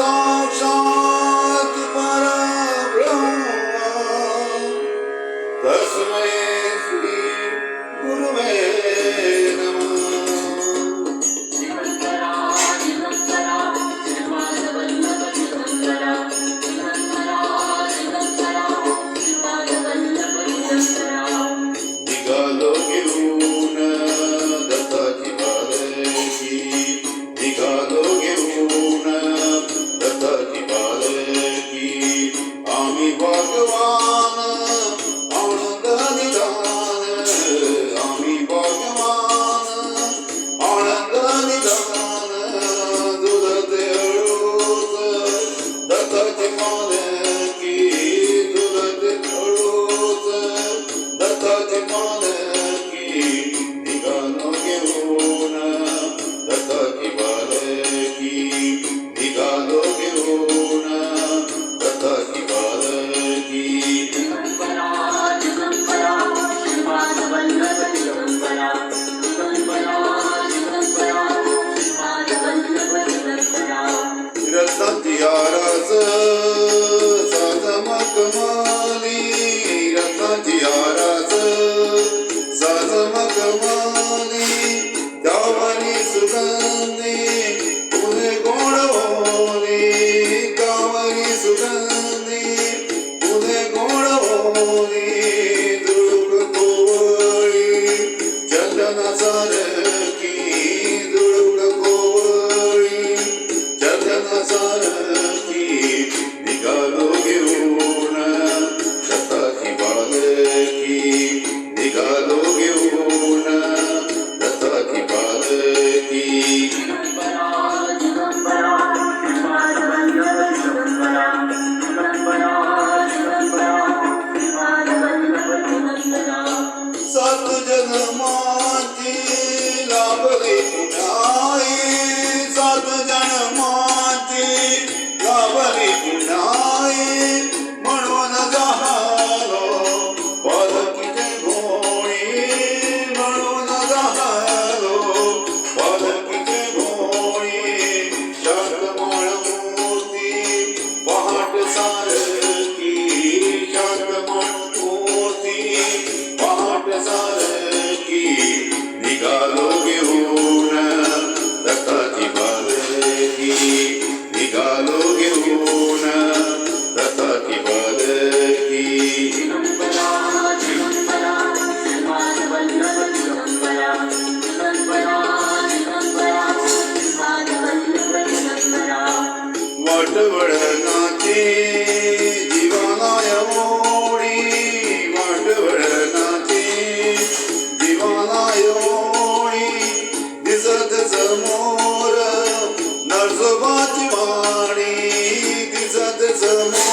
corazón. Satya रस सजमक माली रथाच्या रस सजमक माली गावानी सुगंधी पुणे गोड होली. गावानी सुगंधी पुणे गोड होली. जवळ नाते दिवानाय ओळी वाटवळ नाते दिवानाय ओळी दिसत समोर नरसोबाची वाणी दिसत समोर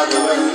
all the way.